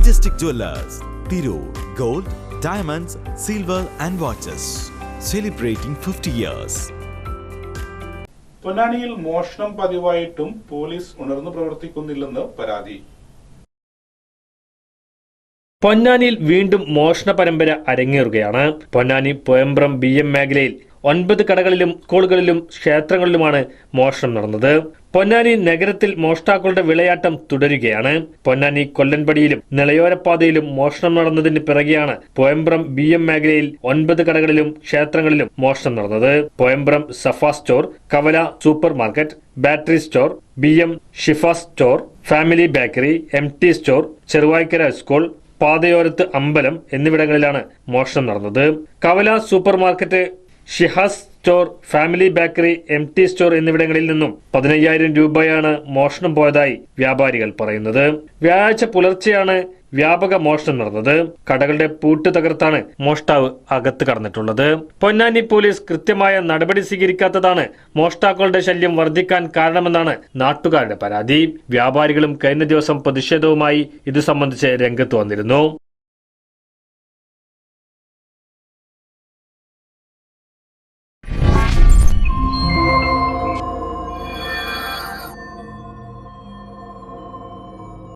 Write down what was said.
Majestic Jewelers, Tirur Gold, Diamonds, Silver and watches Celebrating 50 years. പൊന്നാനിയിൽ മോഷണം പതിവായിട്ടും police ഉണർന്നു പ്രവർത്തിക്കുന്നില്ലെന്ന് പരാതി പൊന്നാനിയിൽ വീണ്ടും മോഷണ പരമ്പര അരങ്ങേറുകയാണ് പൊന്നാനി പോയമ്പ്രം ബി എം മേഖലയിൽ ഒൻപത് കടകളിലും സ്കൂളുകളിലും ക്ഷേത്രങ്ങളിലുമാണ് മോഷണം നടന്നത്. പൊന്നാനി നഗരത്തിൽ മോഷ്ടാക്കളുടെ വിളയാട്ടം തുടരുകയാണ്. പൊന്നാനി കൊല്ലൻപടിയിലും നിളയോരപ്പാതയിലും മോഷണം നടന്നതിന് പിറകെയാണ് പോയമ്പ്രം ബി എം മേഖലയിൽ ഒൻപത് കടകളിലും ക്ഷേത്രങ്ങളിലും മോഷണം നടന്നത്. പോയമ്പ്രം സഫ സ്റ്റോർ കവല super market battery store B M Shifa store family bakery M T store Cheruvaikkara school പാതയോരത്ത് അമ്പലം എന്നിവിടങ്ങളിലാണ് മോഷണം നടന്നത്. കവല super market Shihas store family bakery M T store എന്നിവിടങ്ങളിൽ നിന്നും പതിനയ്യായിരം രൂപയാണ് മോഷണം പോയതായി വ്യാപാരികൾ പറയുന്നത്. വ്യാഴാഴ്ച പുലർച്ചെയാണ് വ്യാപക മോഷണം നടന്നത്. കടകളുടെ പൂട്ട് തകർത്താണ് മോഷ്ടാവ് അകത്ത് കടന്നിട്ടുള്ളത്. പൊന്നാനി പോലീസ് കൃത്യമായ നടപടി സ്വീകരിക്കാത്തതാണ് മോഷ്ടാക്കളുടെ ശല്യം വർദ്ധിക്കാൻ കാരണമെന്നാണ് നാട്ടുകാരുടെ പരാതി. വ്യാപാരികളും കഴിഞ്ഞ ദിവസം പ്രതിഷേധവുമായി ഇത് സംബന്ധിച്ച് രംഗത്ത് വന്നിരുന്നു.